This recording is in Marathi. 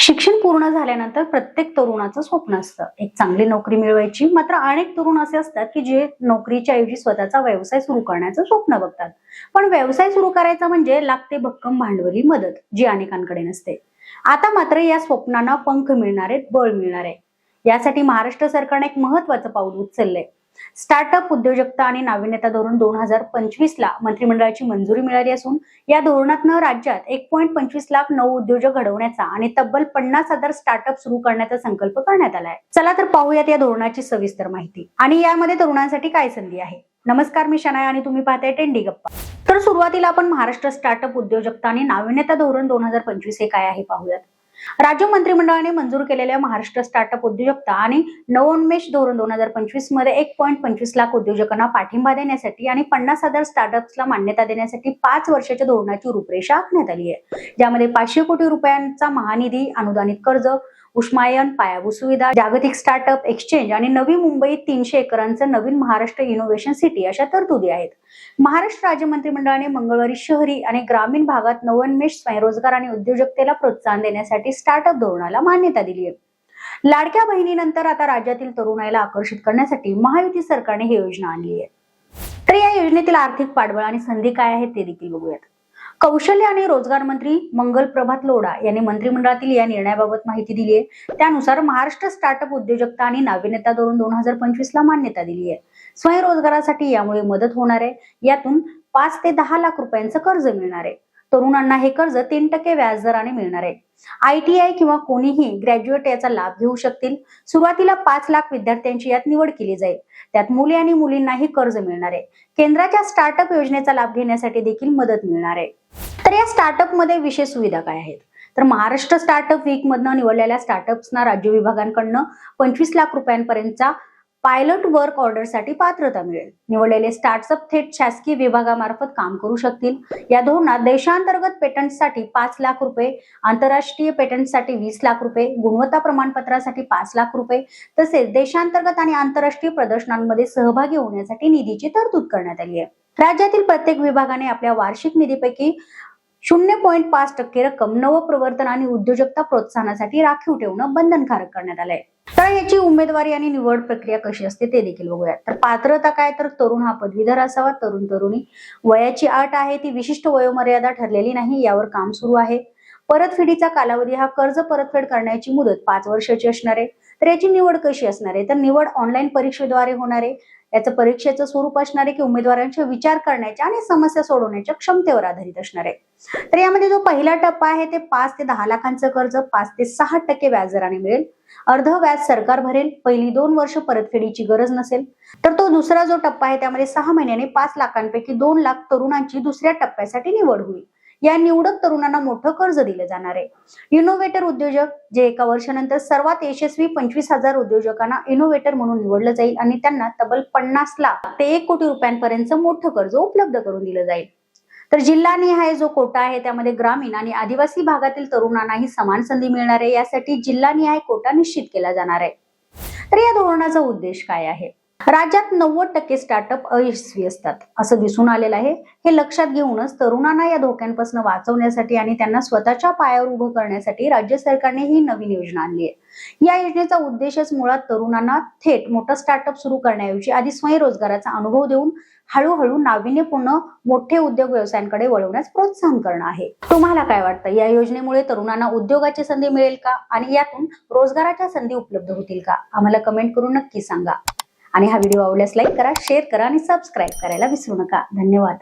शिक्षण पूर्ण झाल्यानंतर प्रत्येक तरुणाचं स्वप्न असतं. एक चांगली नोकरी मिळवायची. मात्र अनेक तरुण असे असतात की जे नोकरीच्या ऐवजी स्वतःचा व्यवसाय सुरू करण्याचं स्वप्न बघतात. पण व्यवसाय सुरू करायचा म्हणजे लागते भक्कम भांडवली मदत जी अनेकांकडे नसते. आता मात्र या स्वप्नांना पंख मिळणार आहेत बळ मिळणार. आहे यासाठी महाराष्ट्र सरकारने एक महत्वाचं पाऊल उचललंय. स्टार्टअप उद्योजकता आणि नाविन्यता धोरण दोन हजार पंचवीस ला मंत्रिमंडळाची मंजुरी मिळाली असून या धोरणातनं राज्यात एक पॉईंट पंचवीस लाख नऊ उद्योजक घडवण्याचा आणि तब्बल पन्नास हजार स्टार्टअप सुरू करण्याचा संकल्प करण्यात आलाय. चला तर पाहूयात या धोरणाची सविस्तर माहिती. आणि यामध्ये तरुणांसाठी काय संधी आहे? नमस्कार मी शनाय आणि तुम्ही पाहताय टेंडी गप्पा. तर सुरुवातीला आपण महाराष्ट्र स्टार्टअप उद्योजकता आणि नाविन्यता धोरण दोन हजार पंचवीस हे काय आहे पाहूयात. राज्य मंत्रिमंडळाने मंजूर केलेल्या महाराष्ट्र स्टार्टअप उद्योजकता आणि नवोन्मेष धोरण दोन हजार पंचवीसमध्ये एक पॉईंट पंचवीस लाख उद्योजकांना पाठिंबा देण्यासाठी आणि पन्नास हजार स्टार्टअप्सला मान्यता देण्यासाठी पाच वर्षाच्या धोरणाची रूपरेषा आखण्यात आली आहे. ज्यामध्ये पाचशे कोटी रुपयांचा महानिधी अनुदानित कर्ज उष्मायन पायाभूत सुविधा जागतिक स्टार्टअप एक्सचेंज आणि नवी मुंबईत तीनशे एकरांचं नवीन महाराष्ट्र इनोव्हेशन सिटी अशा तरतुदी आहेत. महाराष्ट्र राज्य मंत्रिमंडळाने मंगळवारी शहरी आणि ग्रामीण भागात नवोन्मेष स्वयंरोजगार आणि उद्योजकतेला प्रोत्साहन देण्यासाठी स्टार्टअप धोरणाला मान्यता दिली आहे. लाडक्या बहिणीनंतर आता राज्यातील तरुणाईला आकर्षित करण्यासाठी महायुती सरकारने ही योजना आणली आहे. तर या योजनेतील आर्थिक पाठबळ आणि संधी काय आहेत ते देखील बघूयात. कौशल्य आणि रोजगार मंत्री मंगल प्रभात लोढा यांनी मंत्रिमंडळातील या निर्णयाबाबत माहिती दिली आहे. त्यानुसार महाराष्ट्र स्टार्टअप उद्योजकता आणि नाविन्यता धोरण दोन हजार पंचवीस ला मान्यता दिली आहे. स्वयंरोजगारासाठी यामुळे मदत होणार आहे. यातून पाच ते दहा लाख रुपयांचं कर्ज मिळणार आहे. तरुणांना हे कर्ज तीन टक्के व्याजदराने मिळणार आहे. आयटीआय किंवा कोणीही ग्रॅज्युएट याचा लाभ घेऊ शकतील. सुरुवातीला पाच लाख विद्यार्थ्यांची यात निवड केली जाईल. त्यात मुले आणि मुलींनाही कर्ज मिळणार आहे. केंद्राच्या स्टार्टअप योजनेचा लाभ घेण्यासाठी देखील मदत मिळणार आहे. तर या स्टार्टअपमध्ये विशेष सुविधा काय आहेत? तर महाराष्ट्र स्टार्टअप वीकमधनं निवडलेल्या स्टार्टअप्सना राज्य विभागांकडनं पंचवीस लाख रुपयांपर्यंतचा पायलट वर्क ऑर्डरसाठी पात्रता मिळेल. निवडलेले स्टार्टअप थेट शासकीय विभागामार्फत काम करू शकतील. या धोरणात देशांतर्गत पेटंटसाठी पाच लाख रुपये आंतरराष्ट्रीय पेटंटसाठी वीस लाख रुपये गुणवत्ता प्रमाणपत्रासाठी पाच लाख रुपये तसेच देशांतर्गत आणि आंतरराष्ट्रीय प्रदर्शनांमध्ये सहभागी होण्यासाठी निधीची तरतूद करण्यात आली आहे. राज्यातील प्रत्येक विभागाने आपल्या वार्षिक निधीपैकी शून्य पॉईंट पाच टक्के रक्कम नवप्रवर्तन आणि उद्योजकता प्रोत्साहनासाठी राखीव ठेवणं बंधनकारक करण्यात आलंय. तर याची उमेदवारी आणि निवड प्रक्रिया कशी असते ते देखील बघूयात. तर पात्रता काय? तर तरुण हा पदवीधर असावा. तरुण तरुणी वयाची अट आहे. ती विशिष्ट वयोमर्यादा ठरलेली नाही. यावर काम सुरू आहे. परतफेडीचा कालावधी हा कर्ज परतफेड करण्याची मुदत पाच वर्षाची असणार आहे. तर याची निवड कशी असणार आहे? तर निवड ऑनलाईन परीक्षेद्वारे होणार आहे. याचं परीक्षेचं स्वरूप असणार आहे की उमेदवारांच्या विचार करण्याच्या आणि समस्या सोडवण्याच्या क्षमतेवर आधारित असणार. आहे तर यामध्ये जो पहिला टप्पा आहे ते पाच ते दहा लाखांचं कर्ज पाच ते सहा टक्के व्याजदराने मिळेल. अर्ध व्याज सरकार भरेल पहिली दोन वर्ष परतफेडीची गरज नसेल. तर तो दुसरा जो टप्पा आहे त्यामध्ये सहा महिन्याने पाच लाखांपैकी दोन लाख तरुणांची दुसऱ्या टप्प्यासाठी निवड होईल. या निवडक तरुणांना मोठं कर्ज दिलं जाणार आहे. इनोव्हेटर उद्योजक जे एका वर्षानंतर सर्वात यशस्वी पंचवीस हजार उद्योजकांना इनोव्हेटर म्हणून निवडलं जाईल आणि त्यांना तब्बल पन्नास लाख ते एक कोटी रुपयांपर्यंत मोठं कर्ज उपलब्ध करून दिलं जाईल. तर जिल्हानिहाय जो कोटा आहे त्यामध्ये ग्रामीण आणि आदिवासी भागातील तरुणांनाही समान संधी मिळणार आहे. यासाठी जिल्हानिहाय कोटा निश्चित केला जाणार आहे. तर या धोरणाचा उद्देश काय आहे? राज्यात नव्वद टक्के स्टार्टअप अयशस्वी असतात. असं दिसून आलेलं आहे. हे लक्षात घेऊनच तरुणांना या धोक्यांपासून वाचवण्यासाठी आणि त्यांना स्वतःच्या पायावर उभं करण्यासाठी राज्य सरकारने ही नवीन योजना आणली आहे. या योजनेचा उद्देशच मुळात तरुणांना थेट मोठं स्टार्टअप सुरू करण्याऐवजी आधी स्वयंरोजगाराचा अनुभव देऊन हळूहळू नाविन्यपूर्ण मोठे उद्योग व्यवसायांकडे वळवण्यास प्रोत्साहन करणं आहे. तुम्हाला काय वाटतं? या योजनेमुळे तरुणांना उद्योगाची संधी मिळेल का? आणि यातून रोजगाराच्या संधी उपलब्ध होतील का? आम्हाला कमेंट करून नक्की सांगा. आणि हा व्हिडिओ आवडल्यास लाईक करा शेअर करा आणि सबस्क्राईब करायला विसरू नका. धन्यवाद.